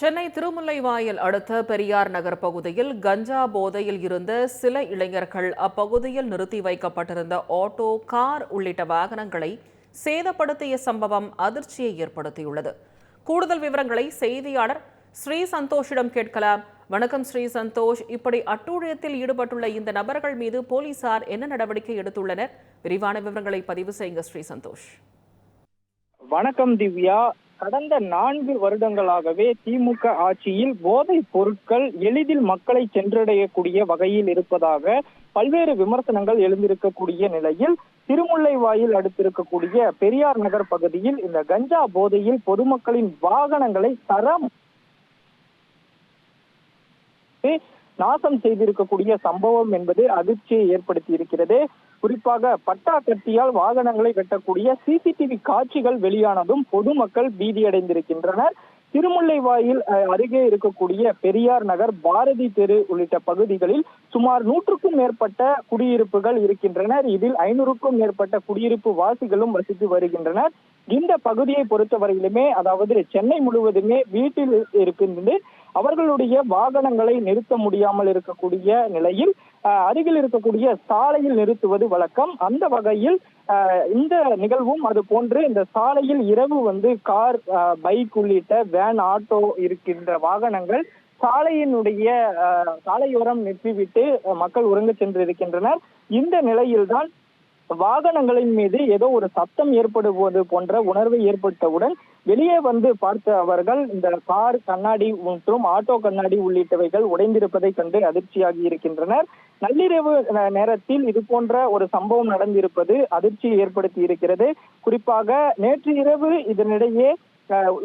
சென்னை திருமுல்லைவாயல் அடுத்த பெரியார் நகர் பகுதியில் கஞ்சா போதையில் இருந்த சில இளைஞர்கள் அப்பகுதியில் நிறுத்தி வைக்கப்பட்டிருந்த ஆட்டோ கார் உள்ளிட்ட வாகனங்களை சேதப்படுத்திய சம்பவம் அதிர்ச்சியை ஏற்படுத்தியுள்ளது. கூடுதல் விவரங்களை செய்தியாளர் ஸ்ரீ சந்தோஷிடம் கேட்கலாம். வணக்கம் ஸ்ரீ சந்தோஷ். இப்படி அட்டூழியத்தில் ஈடுபட்டுள்ள இந்த நபர்கள் மீது போலீசார் என்ன நடவடிக்கை எடுத்துள்ளனர்? விரிவான விவரங்களை பதிவு செய்யுங்க ஸ்ரீ சந்தோஷ். வணக்கம் திவ்யா. கடந்த நான்கு வருடங்களாகவே திமுக ஆட்சியில் போதைப் பொருட்கள் எளிதில் மக்களை சென்றடையக்கூடிய வகையில் இருப்பதாக பல்வேறு விமர்சனங்கள் எழுந்திருக்கக்கூடிய நிலையில் திருமுல்லை வாயில் அடுத்திருக்கக்கூடிய பெரியார் நகர் பகுதியில் இந்த கஞ்சா போதையில் பொதுமக்களின் வாகனங்களை தரம் நாசம் செய்திருக்கக்கூடிய சம்பவம் என்பது அதிர்ச்சியை ஏற்படுத்தி இருக்கிறது குறிப்பாக பட்டா கத்தியால் வாகனங்களை வெட்டக்கூடிய சிசிடிவி காட்சிகள் வெளியானதும் பொதுமக்கள் பீதியடைந்திருக்கின்றனர். திருமுல்லைவாயில் அருகே இருக்கக்கூடிய பெரியார் நகர் பாரதி தெரு உள்ளிட்ட பகுதிகளில் சுமார் நூற்றுக்கும் மேற்பட்ட குடியிருப்புகள் இருக்கின்றனர். இதில் ஐநூறுக்கும் மேற்பட்ட குடியிருப்பு வாசிகளும் வசித்து வருகின்றனர். இந்த பகுதியை பொறுத்தவரையிலுமே அதாவது சென்னை முழுவதுமே வீட்டில் இருக்கின்றது. அவர்களுடைய வாகனங்களை நிறுத்த முடியாமல் இருக்கக்கூடிய நிலையில் அருகில் இருக்கக்கூடிய சாலையில் நிறுத்துவது வழக்கம். அந்த வகையில் இந்த நிகழ்வும் அது போன்று இந்த சாலையில் இரவு வந்து கார் பைக் உள்ளிட்ட வேன் ஆட்டோ இருக்கின்ற வாகனங்கள் சாலையினுடைய சாலையோரம் நிறுத்திவிட்டு மக்கள் உறங்க சென்றிருக்கின்றனர். இந்த நிலையில்தான் வாகனங்களின் மீது ஏதோ ஒரு சத்தம் ஏற்படுவது போன்ற உணர்வை ஏற்பட்டவுடன் வெளியே வந்து பார்த்த அவர்கள் இந்த கார் கண்ணாடி மற்றும் ஆட்டோ கண்ணாடி உள்ளிட்டவைகள் உடைந்திருப்பதை கண்டு அதிர்ச்சியாகி இருக்கின்றனர். நள்ளிரவு நேரத்தில் இது போன்ற ஒரு சம்பவம் நடந்திருப்பது அதிர்ச்சியை ஏற்படுத்தி இருக்கிறது. குறிப்பாக நேற்று இரவு இதனிடையே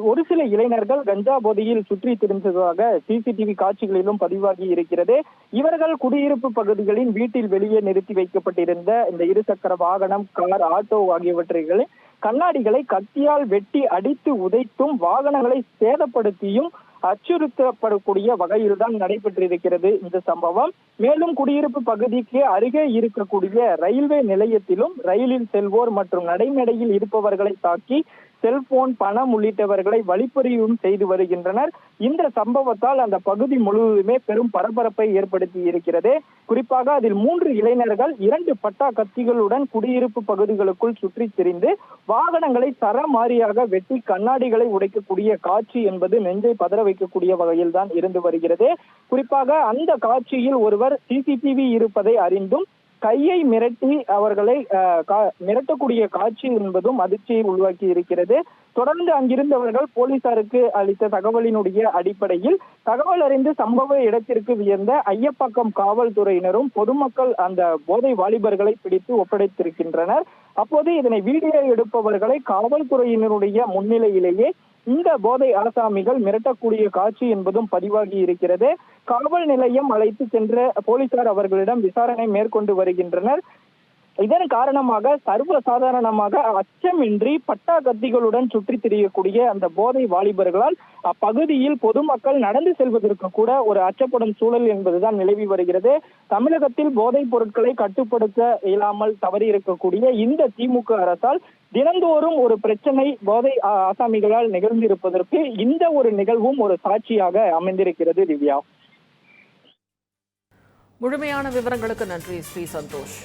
ஒரு சில இளைஞர்கள் கஞ்சா போதையில் சுற்றி திரிந்ததாக சிசிடிவி காட்சிகளிலும் பதிவாகி இருக்கிறது. இவர்கள் குடியிருப்பு பகுதிகளின் வீட்டில் வெளியே நிறுத்தி வைக்கப்பட்டிருந்த இந்த இருசக்கர வாகனம் கார் ஆட்டோ ஆகியவற்றைகளை கண்ணாடிகளை கத்தியால் வெட்டி அடித்து உதைத்தும் வாகனங்களை சேதப்படுத்தியும் அச்சுறுத்தப்படக்கூடிய வகையில் தான் நடைபெற்றிருக்கிறது இந்த சம்பவம். மேலும் குடியிருப்பு பகுதிக்கு அருகே இருக்கக்கூடிய ரயில்வே நிலையத்திலும் ரயிலில் செல்வோர் மற்றும் நடைமேடையில் இருப்பவர்களை தாக்கி செல்போன் பணம் உள்ளிட்டவர்களை வழிப்பறியும் செய்து வருகின்றனர். இந்த சம்பவத்தால் அந்த பகுதி முழுவதுமே பெரும் பரபரப்பை ஏற்படுத்தி இருக்கிறது. குறிப்பாக அதில் மூன்று இளைஞர்கள் இரண்டு பட்டா கத்திகளுடன் குடியிருப்பு பகுதிகளுக்குள் சுற்றித் திரிந்து வாகனங்களை சரமாரியாக வெட்டி கண்ணாடிகளை உடைக்கக்கூடிய காட்சி என்பது நெஞ்சை பதற வைக்கக்கூடிய வகையில் தான் இருந்து வருகிறது. குறிப்பாக அந்த காட்சியில் ஒருவர் சிசிடிவி இருப்பதை அறிந்தும் கையை மிரட்டி அவர்களை கா- மிரட்டக்கூடிய காட்சி என்பதும் அதிர்ச்சியை உருவாக்கி இருக்கிறது. தொடர்ந்து அங்கிருந்தவர்கள் போலீசாருக்கு அளித்த தகவலினுடைய அடிப்படையில் தகவல் அறிந்து சம்பவ இடத்திற்கு வியந்த ஐயப்பாக்கம் காவல்துறையினரும் பொதுமக்கள் அந்த போதை வாலிபர்களை பிடித்து ஒப்படைத்திருக்கின்றனர். அப்போது இதனை வீடியோ எடுப்பவர்களை காவல்துறையினருடைய முன்னிலையிலேயே இந்த போதை அரசாமிகள் மிரட்டக்கூடிய காட்சி என்பதும் பதிவாகி இருக்கிறது. காவல் நிலையம் அழைத்து சென்ற போலீசார் அவர்களிடம் விசாரணை மேற்கொண்டு வருகின்றனர். இதன் காரணமாக சர்வ சாதாரணமாக அச்சமின்றி பட்டா கத்திகளுடன் சுற்றித் திரியக்கூடிய அந்த போதை வாலிபர்களால் அப்பகுதியில் பொதுமக்கள் நடந்து செல்வதற்கு கூட ஒரு அச்சப்படும் சூழல் என்பதுதான் நிலவி வருகிறது. தமிழகத்தில் போதைப் பொருட்களை கட்டுப்படுத்த இயலாமல் தவறி இருக்கக்கூடிய இந்த திமுக அரசால் தினந்தோறும் ஒரு பிரச்சனை போதை ஆசாமிகளால் நிகழ்ந்திருப்பதற்கு இந்த ஒரு நிகழ்வும் ஒரு சாட்சியாக அமைந்திருக்கிறது திவ்யா. முழுமையான விவரங்களுக்கு நன்றி ஸ்ரீ சந்தோஷ்.